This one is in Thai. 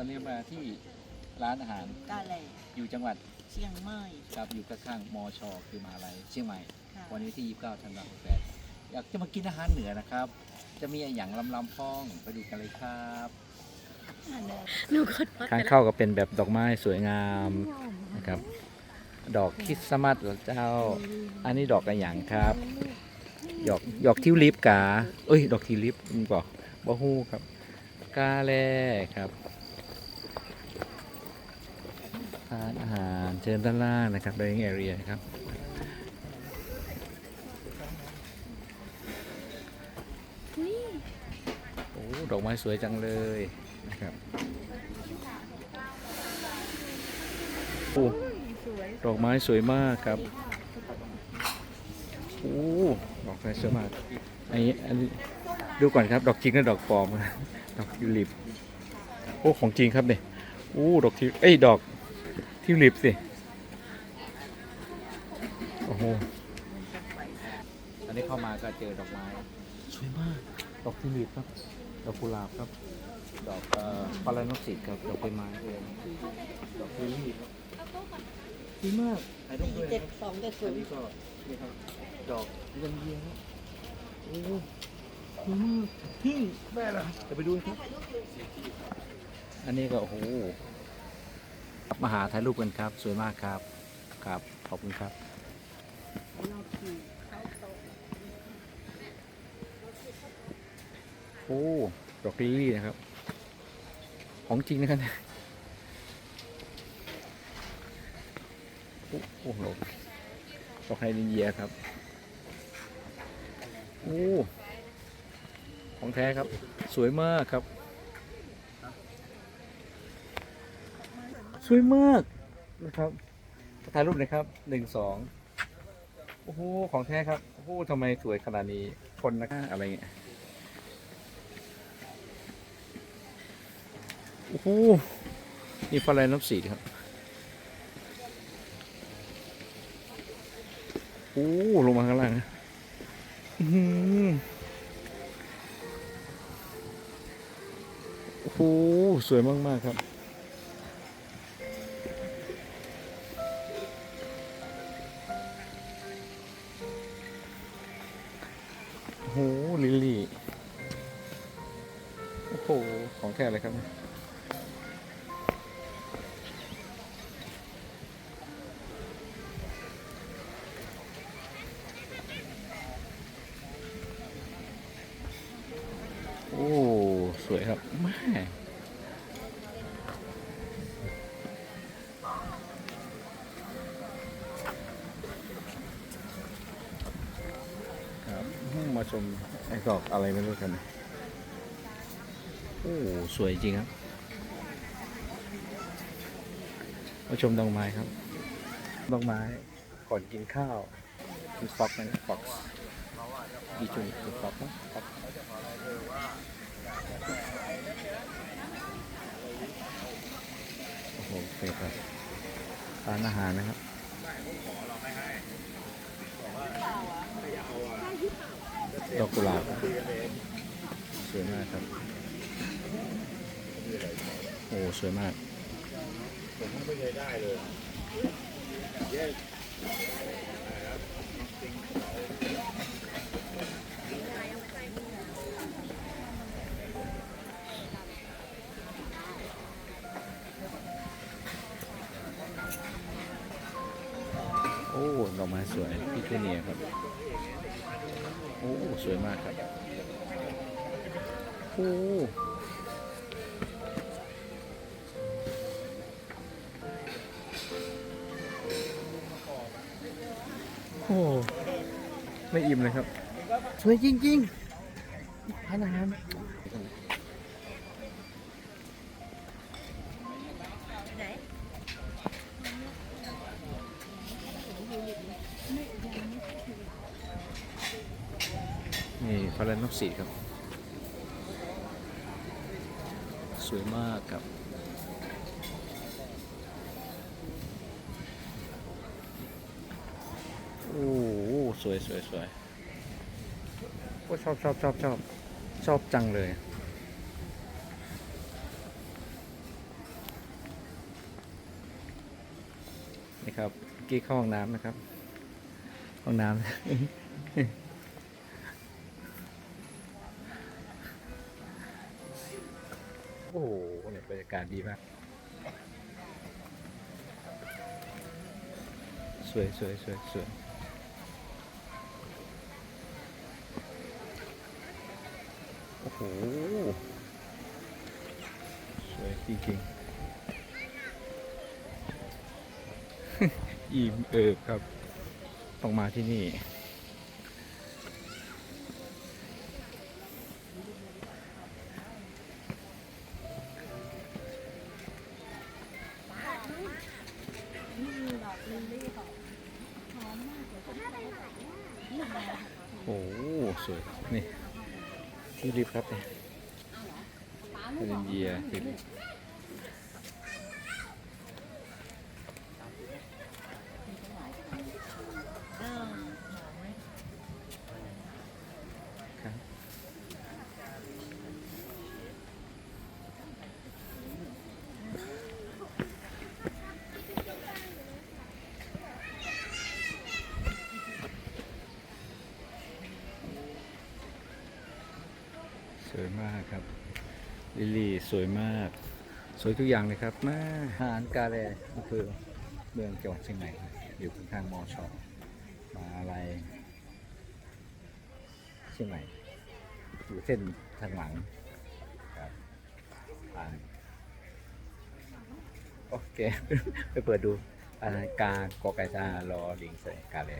อนนี้มาที่ร้านอาหารกาแหล่อยู่จังหวัดเชียงใหม่ครับอยู่ข้างๆมอชอคือมหาลัยเชียงใหม่ ค่ะวันนี้ที่ 29ธันวาคม68อยากจะมากินอาหารเหนือนะครับ จะมีอย่างลำลำพ้องไปดูกันเลยครับหนูกดพัดทางเข้าก็เป็นแบบดอกไม้สวยงามนะครับ ดอกคริสต์มาสเหรอเจ้า อันนี้ดอกกระหยังครับ ดอกดอกทิวลิปกาเอ้ย ดอกทิวลิปมันบอกบ่ฮู้ครับ กาแลครับ ทานอาหารเชิญด้านล่างนะครับ dining area นะครับโอ้ดอกไม้สวยจังเลยนะครับโอ้ดอกไม้สวยมากครับโอ้ดอกไม้สวยมากอันนี้อันนี้ดูก่อนครับ ดอกจริงกับดอกปลอมนะดอกทิวลิปโอ้ของจริงครับเนี่ยโอ้ดอกทิวเอ้ยดอก ทิวลิปสิ โอ้โห อันนี้เข้ามาก็เจอดอกไม้ สวยมาก ดอกทิวลิปครับ ดอกกุหลาบครับ ดอกเอ่อปาราโนสิตครับ ดอกใบไม้เองดอกทิวลิปครับดีมากถ่ายรูปด้วยเจ็ดนะสองเจ็ดอัศูนนนี้ย์ก็นี่ครับ ดอกเยี่ยมเยี่ยมครับโอ้ดีมากพี่แม่ละจะไปดูครับ อันนี้ก็โอ้โห มาหาถ่ายรูปกันครับ สวยมากครับครับขอบคุณครับโอ้ดอกลิลลี่นะครับ ของจริงนะครับโอ้โหดอกไฮนินเยียครับโอ้ของแท้ครับ สวยมากครับ วยมากนะครับถ่ายรูปหน่อยครับหนึ่งสองโอ้โหของแท้ครับโอ้โหทำไมสวยขนาดนี้คนนะอะไรเงี้ยโอ้โหนี่ฟลายน้ำสีครับโอ้ลงมาข้างล่างนะอื้อหือโอ้โหสวยมาก ๆ ครับ โอ้โหลิลลี่โอ้โหของแท้เลยครับโอ้ สวยครับแม่ ชมไอ้ดอกอะไรไม่รู้กันโอ้สวยจริงครับมาชมดอกไม้ครับดอกไม้ก่อนกินข้าวมีฟ็อกนะฟ็อกมีจุดมีฟ็อกนะฟ็อกโอ้โหโอเคครับร้านอาหารนะครับ ดอกกุหลาบสวยมากครับ โอ้สวยมาก โอ้ดอกไม้สวยพี่เทเนียครับ โอ้สวยมากครับ โอ้โอ้ไม่อิ่มเลยครับ สวยจริงๆร้านอาหาร พระนกศีครับ สวยมากครับ โอ้สวยสวยสวยโอ้ชอบชอบชอบชอบชอบจังเลย นี่ครับ กี้เข้าห้องน้ำนะครับ ห้องน้ำ โอ้โหเนี่ยบรรยากาศดีมาก สวยสวยสวยสวยโอ้โห สวยจริงๆ อิ่มเอิบครับ ต้องมาที่นี่ โอ้โหสวยนี่ที่ริบครับเนี่ยเรนเยียทิว สวยมากครับ ลิลี่สวยมาก สวยทุกอย่างเลยครับมาหารกาแลอำเภอเมืองจังหวัดเชียงใหม่อยู่ข้างๆมอชอมาอะไรเชียงใหม่อยู่เส้นทางหลังครับผ่านโอเค ไปเปิดดูอากากอไก่ตารอลิงใส่กาแล